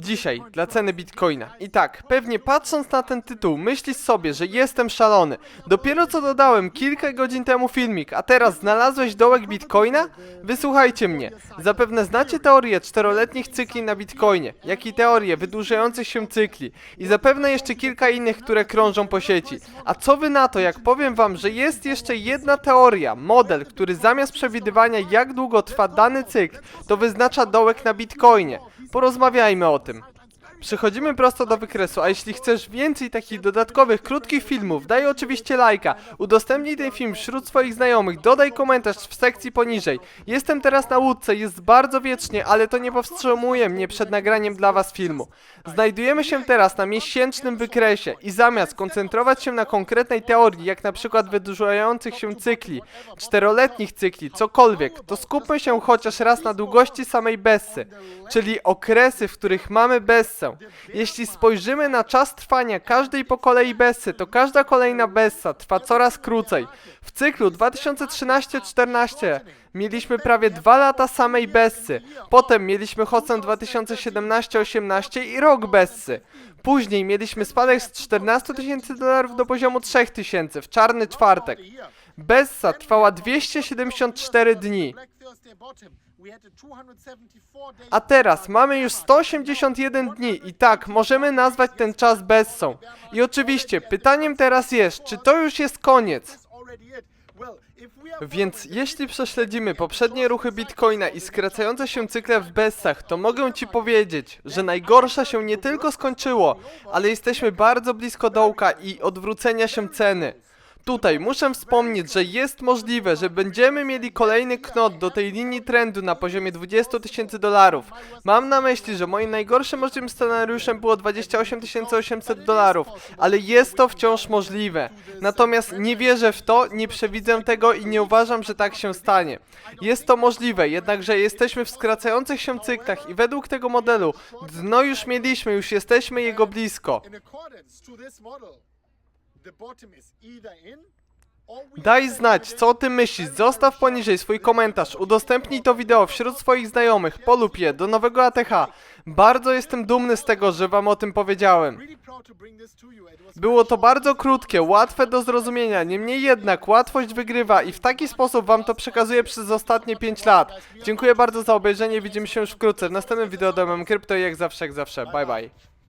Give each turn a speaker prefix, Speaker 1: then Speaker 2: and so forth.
Speaker 1: Dzisiaj, dla ceny bitcoina. I tak, pewnie patrząc na ten tytuł, myślisz sobie, że jestem szalony. Dopiero co dodałem kilka godzin temu filmik, a teraz znalazłeś dołek bitcoina? Wysłuchajcie mnie. Zapewne znacie teorię czteroletnich cykli na bitcoinie, jak i teorię wydłużających się cykli. I zapewne jeszcze kilka innych, które krążą po sieci. A co wy na to, jak powiem wam, że jest jeszcze jedna teoria, model, który zamiast przewidywania jak długo trwa dany cykl, to wyznacza dołek na bitcoinie. Porozmawiajmy o tym. Przechodzimy prosto do wykresu, a jeśli chcesz więcej takich dodatkowych, krótkich filmów, daj oczywiście lajka, udostępnij ten film wśród swoich znajomych, dodaj komentarz w sekcji poniżej. Jestem teraz na łódce, jest bardzo wiecznie, ale to nie powstrzymuje mnie przed nagraniem dla was filmu. Znajdujemy się teraz na miesięcznym wykresie i zamiast koncentrować się na konkretnej teorii, jak na przykład wydłużających się cykli, czteroletnich cykli, cokolwiek, to skupmy się chociaż raz na długości samej Bessy, czyli okresy, w których mamy Bessę. Jeśli spojrzymy na czas trwania każdej po kolei Bessy, to każda kolejna Bessa trwa coraz krócej. W cyklu 2013-14 mieliśmy prawie 2 lata samej Bessy, potem mieliśmy Hocen 2017-18 i rok Bessy. Później mieliśmy spadek z 14 tysięcy dolarów do poziomu 3 tysięcy w czarny czwartek. Bessa trwała 274 dni. A teraz mamy już 181 dni i tak, możemy nazwać ten czas Bessą. I oczywiście, pytaniem teraz jest, czy to już jest koniec? Więc jeśli prześledzimy poprzednie ruchy Bitcoina i skracające się cykle w Bessach, to mogę Ci powiedzieć, że najgorsza się nie tylko skończyło, ale jesteśmy bardzo blisko dołka i odwrócenia się ceny. Tutaj muszę wspomnieć, że jest możliwe, że będziemy mieli kolejny knot do tej linii trendu na poziomie 20 tysięcy dolarów. Mam na myśli, że moim najgorszym możliwym scenariuszem było 28 800 dolarów, ale jest to wciąż możliwe. Natomiast nie wierzę w to, nie przewidzę tego i nie uważam, że tak się stanie. Jest to możliwe, jednakże jesteśmy w skracających się cyklach i według tego modelu dno już mieliśmy, już jesteśmy jego blisko. Daj znać, co o tym myślisz, zostaw poniżej swój komentarz, udostępnij to wideo wśród swoich znajomych, polub je, do nowego ATH. Bardzo jestem dumny z tego, że wam o tym powiedziałem. Było to bardzo krótkie, łatwe do zrozumienia, niemniej jednak łatwość wygrywa i w taki sposób wam to przekazuję przez ostatnie 5 lat. Dziękuję bardzo za obejrzenie, widzimy się już wkrótce w następnym wideo. Do MM Krypto i jak zawsze, jak zawsze, bye bye.